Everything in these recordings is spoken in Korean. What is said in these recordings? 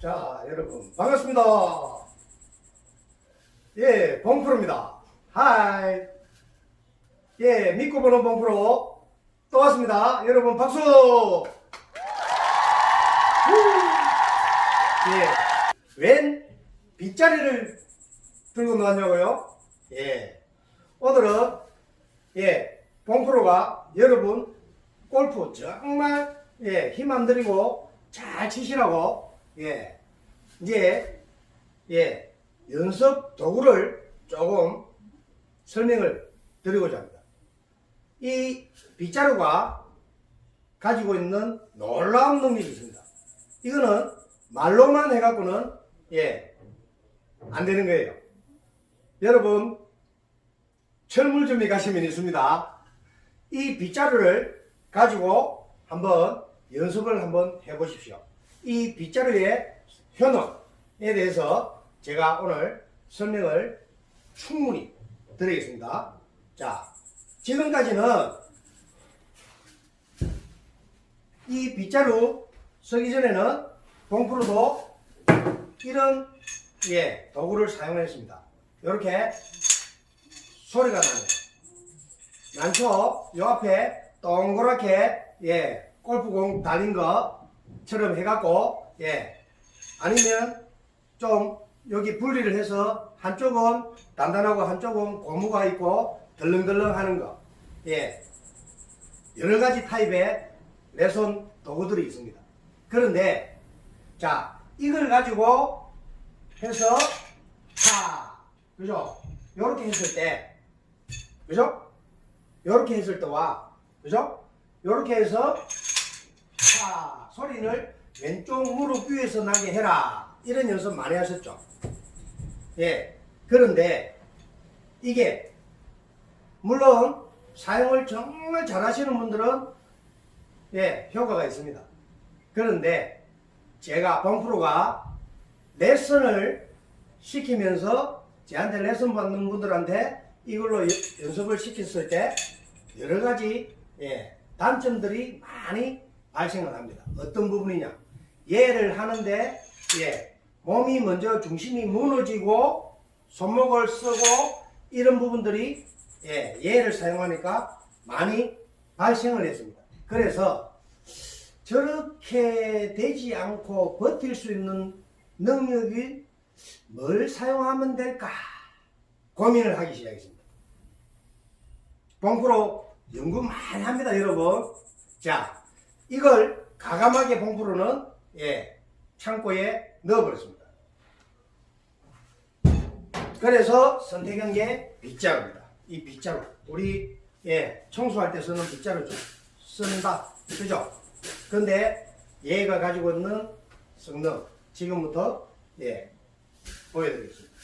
자, 여러분, 반갑습니다. 예, 봉프로입니다. 하이. 예, 믿고 보는 봉프로 또 왔습니다. 여러분, 박수! 후! 예, 웬 빗자리를 들고 나왔냐고요? 예, 오늘은, 예, 봉프로가 여러분, 골프 정말, 예, 힘 안 들이고 잘 치시라고, 예, 이제, 예, 연습 도구를 조금 설명을 드리고자 합니다. 이 빗자루가 가지고 있는 놀라운 능력이 있습니다. 이거는 말로만 해갖고는, 예, 안 되는 거예요. 여러분, 철물점에 가시면 있습니다. 이 빗자루를 가지고 한번 연습을 한번 해보십시오. 이 빗자루의 효능에 대해서 제가 오늘 설명을 충분히 드리겠습니다. 자, 지금까지는 이 빗자루 쓰기 전에는 동프로도 이런 예, 도구를 사용했습니다. 이렇게 소리가 나네요. 난초 요 앞에 동그랗게 예 골프공 달린 것 처럼 해갖고 예 아니면 좀 여기 분리를 해서 한쪽은 단단하고 한쪽은 고무가 있고 덜렁덜렁 하는 거 예 여러 가지 타입의 레손 도구들이 있습니다. 그런데 자 이걸 가지고 해서 차 그죠? 이렇게 했을 때 그죠? 이렇게 했을 때와 그죠? 이렇게 해서 차 소리를 왼쪽 무릎 위에서 나게 해라 이런 연습 많이 하셨죠? 예 그런데 이게 물론 사용을 정말 잘하시는 분들은 예 효과가 있습니다. 그런데 제가 범프로가 레슨을 시키면서 저한테 레슨 받는 분들한테 이걸로 여- 연습을 시켰을 때 여러 가지 예, 단점들이 많이 발생을 합니다. 어떤 부분이냐? 예를 하는데 예, 몸이 먼저 중심이 무너지고 손목을 쓰고 이런 부분들이 예, 예를 사용하니까 많이 발생을 했습니다. 그래서 저렇게 되지 않고 버틸 수 있는 능력이 뭘 사용하면 될까 고민을 하기 시작했습니다. 봉프로 연구 많이 합니다, 여러분. 자, 이걸 가감하게 봉프로는 예, 창고에 넣어버렸습니다. 그래서 선택한 게 빗자루입니다. 이 빗자루. 우리 예, 청소할 때 쓰는 빗자루죠. 쓴다. 그죠? 근데 얘가 가지고 있는 성능 지금부터 예, 보여드리겠습니다.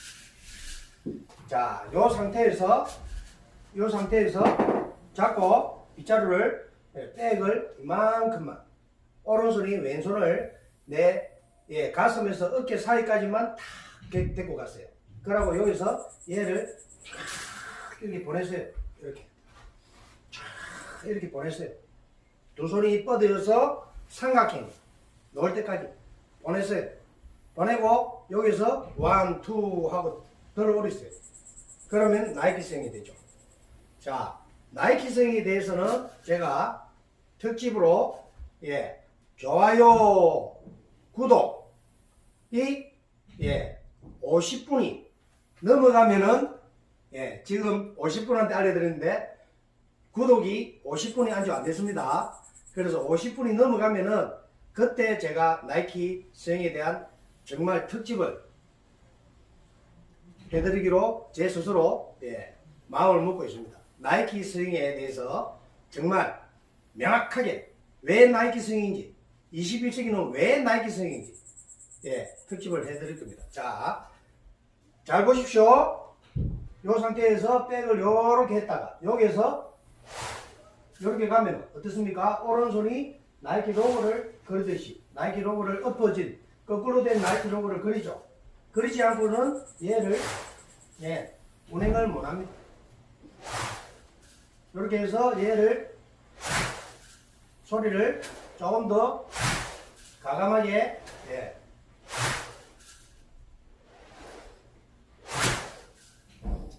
자, 요 상태에서 요 상태에서 잡고 빗자루를 예, 백을 이만큼만 오른손이 왼손을 내 예, 가슴에서 어깨 사이까지만 탁 대- 데리고 갔어요. 그러고 여기서 얘를 쫙 이렇게 보냈어요. 이렇게 쫙 이렇게 보냈어요. 두 손이 뻗어서 삼각형 놓을 때까지 보냈어요. 보내고 여기서 원, 투 하고 들어 올렸어요. 그러면 나이키성이 되죠. 자, 나이키성에 대해서는 제가 특집으로 예, 좋아요, 구독 이 예, 50분이 넘어가면은 예, 지금 50분한테 알려드렸는데 구독이 50분이 아직 안 됐습니다. 그래서 50분이 넘어가면은 그때 제가 나이키 수영에 대한 정말 특집을 해드리기로 제 스스로 예, 마음을 먹고 있습니다. 나이키 스윙에 대해서 정말 명확하게 왜 나이키 스윙인지 21세기는 왜 나이키 스윙인지 예, 특집을 해드릴 겁니다. 자, 잘 보십시오. 이 상태에서 백을 요렇게 했다가 여기서 이렇게 가면 어떻습니까? 오른손이 나이키 로고를 그리듯이 나이키 로고를 엎어진 거꾸로 된 나이키 로고를 그리죠. 그리지 않고는 얘를 예, 운행을 못합니다. 이렇게 해서 얘를 소리를 조금 더 과감하게 예.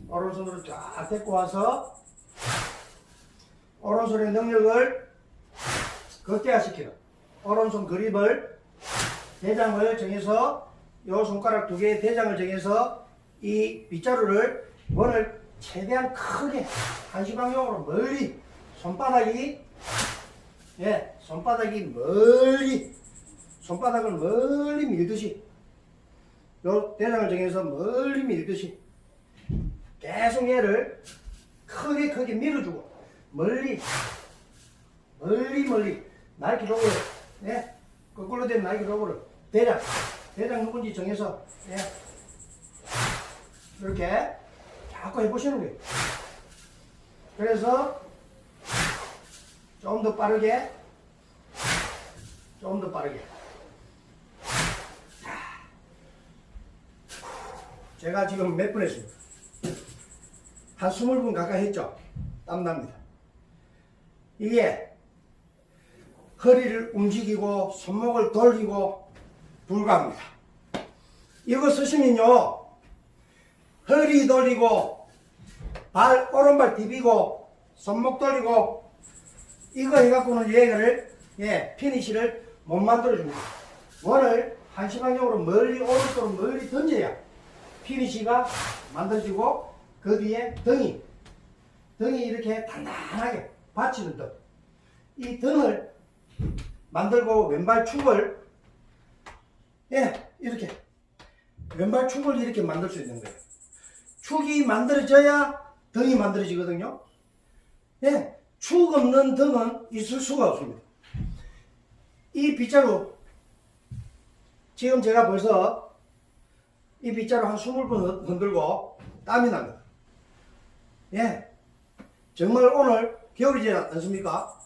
오른손으로 쫙 데리고 와서 오른손의 능력을 극대화시키는 오른손 그립을 대장을 정해서 이 손가락 두 개의 대장을 정해서 이 빗자루를 원을 최대한 크게 한시방향으로 멀리 손바닥이 예 손바닥이 멀리 손바닥을 멀리 밀듯이 요 대장을 정해서 멀리 밀듯이 계속 얘를 크게 크게 밀어주고 멀리 멀리 멀리 나이키 로고를 예 거꾸로 된 나이키 로고를 대장 대장 누군지 정해서 예 이렇게 자꾸 해보시는 거예요. 그래서 좀 더 빠르게 좀 더 빠르게 제가 지금 몇 분 했습니까? 한 20분 가까이 했죠? 땀납니다. 이게 허리를 움직이고 손목을 돌리고 불가합니다. 이거 쓰시면요. 허리 돌리고 발 오른발 디비고 손목 돌리고 이거 해갖고는 얘를 예 피니시를 못 만들어 줍니다. 원을 한시방향으로 멀리 오른쪽으로 멀리 던져야 피니시가 만들어지고 그 뒤에 등이 등이 이렇게 단단하게 받치는 등. 이 등을 만들고 왼발 축을 예 이렇게 왼발 축을 이렇게 만들 수 있는 거예요. 축이 만들어져야 등이 만들어지거든요. 예, 축 없는 등은 있을 수가 없습니다. 이 빗자루 지금 제가 벌써 이 빗자루 한 20번 흔들고 땀이 납니다. 예, 정말 오늘 겨울이지 않습니까?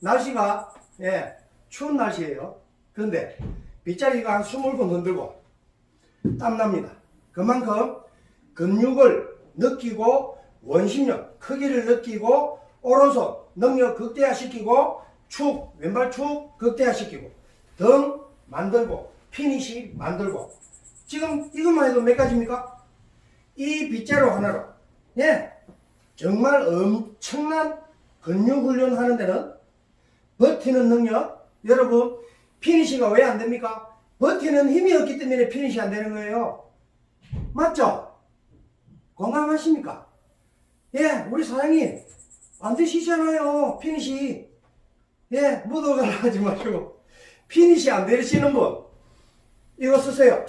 날씨가 예, 추운 날씨예요. 그런데 빗자리가 한 20번 흔들고 땀 납니다. 그만큼 근육을 느끼고 원심력 크기를 느끼고 오른손 능력 극대화시키고 축 왼발 축 극대화시키고 등 만들고 피니시 만들고 지금 이것만 해도 몇 가지입니까? 이 빗자루 하나로 예 정말 엄청난 근육 훈련하는 데는 버티는 능력 여러분 피니시가 왜 안 됩니까? 버티는 힘이 없기 때문에 피니시 안 되는 거예요. 맞죠? 공감하십니까? 예, 우리 사장님 안 되시잖아요. 피니시. 예, 묻어가라 하지 마시고 피니시 안 되시는 분 이거 쓰세요.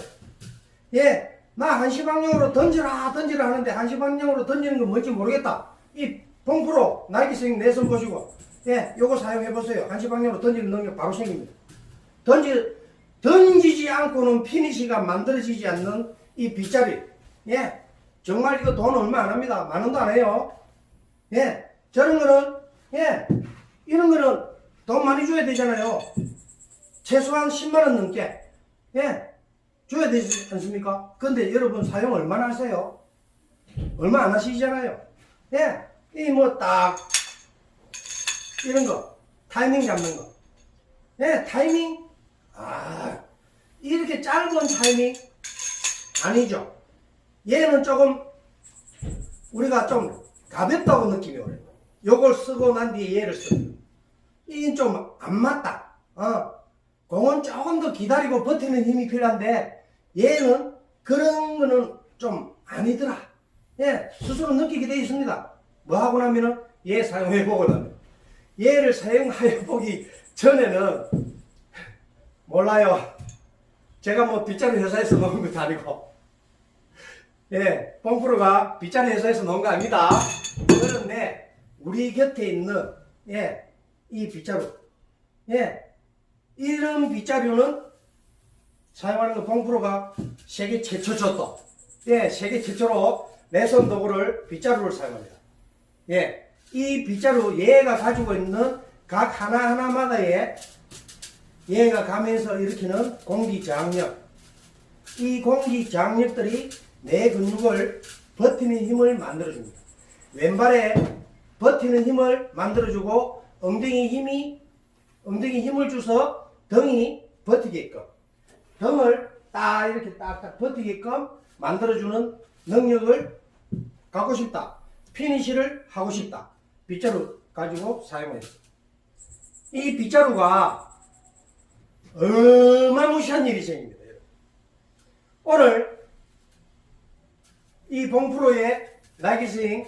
예, 나 한시 방향으로 던지라 던지라 하는데 한시 방향으로 던지는 건 뭔지 모르겠다. 이 봉프로 나이키 내손 보시고 예, 요거 사용해 보세요. 한시 방향으로 던지는 능력 바로 생깁니다. 던지 던지지 않고는 피니시가 만들어지지 않는 이 빗자리. 예. 정말 이거 돈 얼마 안 합니다. 만 원도 안 해요. 예. 저런 거는, 예. 이런 거는 돈 많이 줘야 되잖아요. 최소한 10만 원 넘게. 예. 줘야 되지 않습니까? 근데 여러분 사용 얼마나 하세요? 얼마 안 하시잖아요. 예. 이 뭐 딱, 이런 거. 타이밍 잡는 거. 예. 타이밍. 아. 이렇게 짧은 타이밍 아니죠. 얘는 조금 우리가 좀 가볍다고 느낌이 오요 요걸 쓰고 난 뒤에 얘를 써요. 이건 좀 안 맞다. 어. 공은 조금 더 기다리고 버티는 힘이 필요한데 얘는 그런 거는 좀 아니더라. 예, 스스로 느끼게 돼 있습니다. 뭐 하고 나면은 얘 사용해 보고 나면 얘를 사용하여 보기 전에는 몰라요. 제가 뭐 빗자루 회사에서 넣은 것도 아니고 예, pom프로가 빗자루 회사에서 넣은 거 아닙니다. 그런데 우리 곁에 있는 예, 이 빗자루 예, 이런 빗자루는 사용하는 거 pom프로가 세계 최초죠 예, 세계 최초로 내선 도구를 빗자루를 사용합니다. 예, 이 빗자루 얘가 가지고 있는 각 하나 하나마다의 얘가 가면서 일으키는 공기 장력. 이 공기 장력들이 내 근육을 버티는 힘을 만들어줍니다. 왼발에 버티는 힘을 만들어주고 엉덩이 힘이 엉덩이 힘을 줘서 등이 버티게끔 등을 딱 이렇게 딱딱 버티게끔 만들어주는 능력을 갖고 싶다. 피니시를 하고 싶다. 빗자루 가지고 사용해요. 이 빗자루가 어마무시한 일이 생깁니다. 오늘 이 봉프로의 나이키 스윙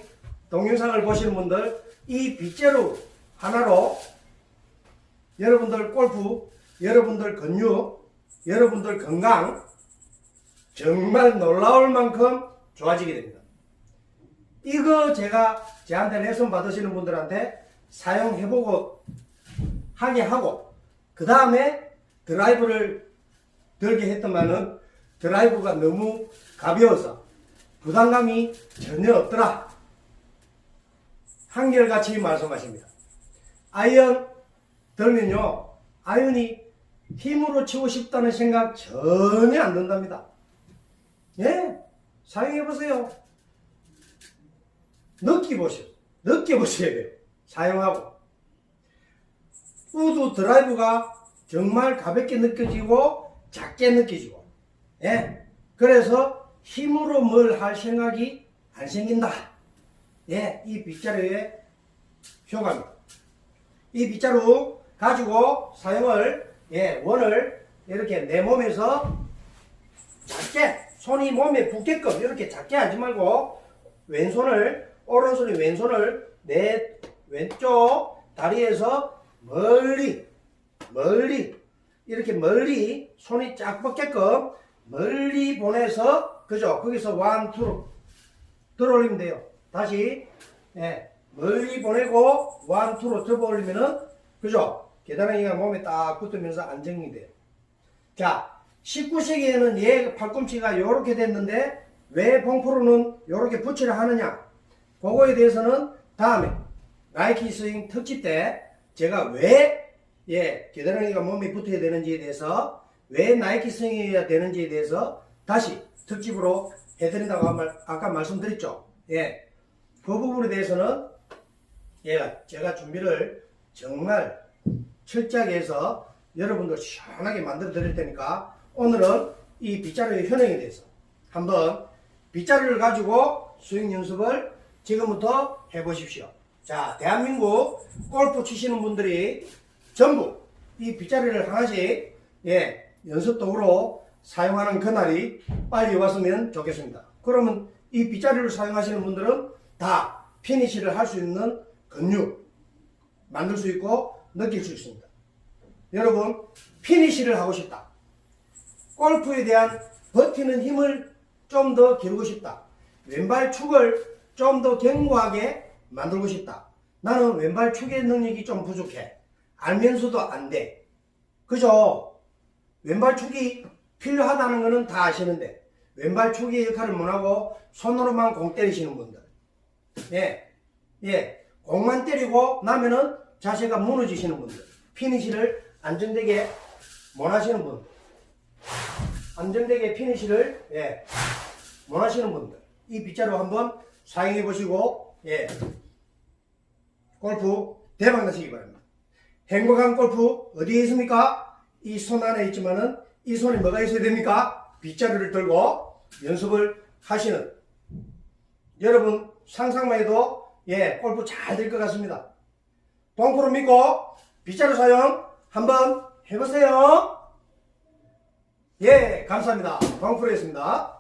동영상을 보시는 분들 이 빗자루 하나로 여러분들 골프, 여러분들 근육, 여러분들 건강 정말 놀라울 만큼 좋아지게 됩니다. 이거 제가 저한테 레슨 받으시는 분들한테 사용해보고 하게 하고 그 다음에 드라이브를 들게 했더만은 드라이브가 너무 가벼워서 부담감이 전혀 없더라. 한결같이 말씀하십니다. 아이언 들면요, 아이언이 힘으로 치고 싶다는 생각 전혀 안 든답니다. 예? 사용해보세요. 느끼보세요. 느껴보셔야 돼요. 사용하고. 우드 드라이브가 정말 가볍게 느껴지고 작게 느껴지고. 예? 그래서 힘으로 뭘 할 생각이 안 생긴다. 예, 이 빗자루의 효과입니다. 이 빗자루 가지고 사용을 예, 원을 이렇게 내 몸에서 작게 손이 몸에 붙게끔 이렇게 작게 하지 말고 왼손을 오른손이 왼손을 내 왼쪽 다리에서 멀리 멀리 이렇게 멀리 손이 쫙 뻗게끔 멀리 보내서 그죠 거기서 원투로 들어올리면 돼요 다시 예, 멀리 보내고 원투로 들어 올리면은 그죠? 계단행이가 몸에 딱 붙으면서 안정이 돼요. 자 19세기에는 얘 팔꿈치가 이렇게 됐는데 왜 봉프로는 이렇게 붙이려 하느냐? 그거에 대해서는 다음에 나이키 스윙 특집 때 제가 왜 예, 계단행이가 몸에 붙어야 되는지에 대해서 왜 나이키 스윙해야 되는지에 대해서 다시 특집으로 해드린다고 아까 말씀드렸죠. 예, 그 부분에 대해서는 예, 제가 준비를 정말 철저하게 해서 여러분들 시원하게 만들어 드릴 테니까 오늘은 이 빗자루의 효능에 대해서 한번 빗자루를 가지고 스윙 연습을 지금부터 해보십시오. 자, 대한민국 골프 치시는 분들이 전부 이 빗자루를 하나씩 예, 연습 도구로 사용하는 그날이 빨리 왔으면 좋겠습니다. 그러면 이 빗자루를 사용하시는 분들은 다 피니시를 할 수 있는 근육 만들 수 있고 느낄 수 있습니다. 여러분 피니시를 하고 싶다. 골프에 대한 버티는 힘을 좀 더 기르고 싶다. 왼발 축을 좀 더 견고하게 만들고 싶다. 나는 왼발 축의 능력이 좀 부족해. 알면서도 안 돼. 그죠? 왼발 축이 필요하다는 것은 다 아시는데 왼발 축의 역할을 못하고 손으로만 공 때리시는 분들. 예, 예, 공만 때리고 나면은 자세가 무너지시는 분들. 피니시를 안정되게 못 하시는 분들. 안정되게 피니시를 예, 못 하시는 분들. 이 빗자루 한번 사용해 보시고 예, 골프 대박 나시기 바랍니다. 행복한 골프 어디에 있습니까? 이 손 안에 있지만은 이 손에 뭐가 있어야 됩니까? 빗자루를 들고 연습을 하시는 여러분 상상만 해도 예 골프 잘 될 것 같습니다. 동프로 믿고 빗자루 사용 한번 해보세요. 예 감사합니다. 동프로였습니다.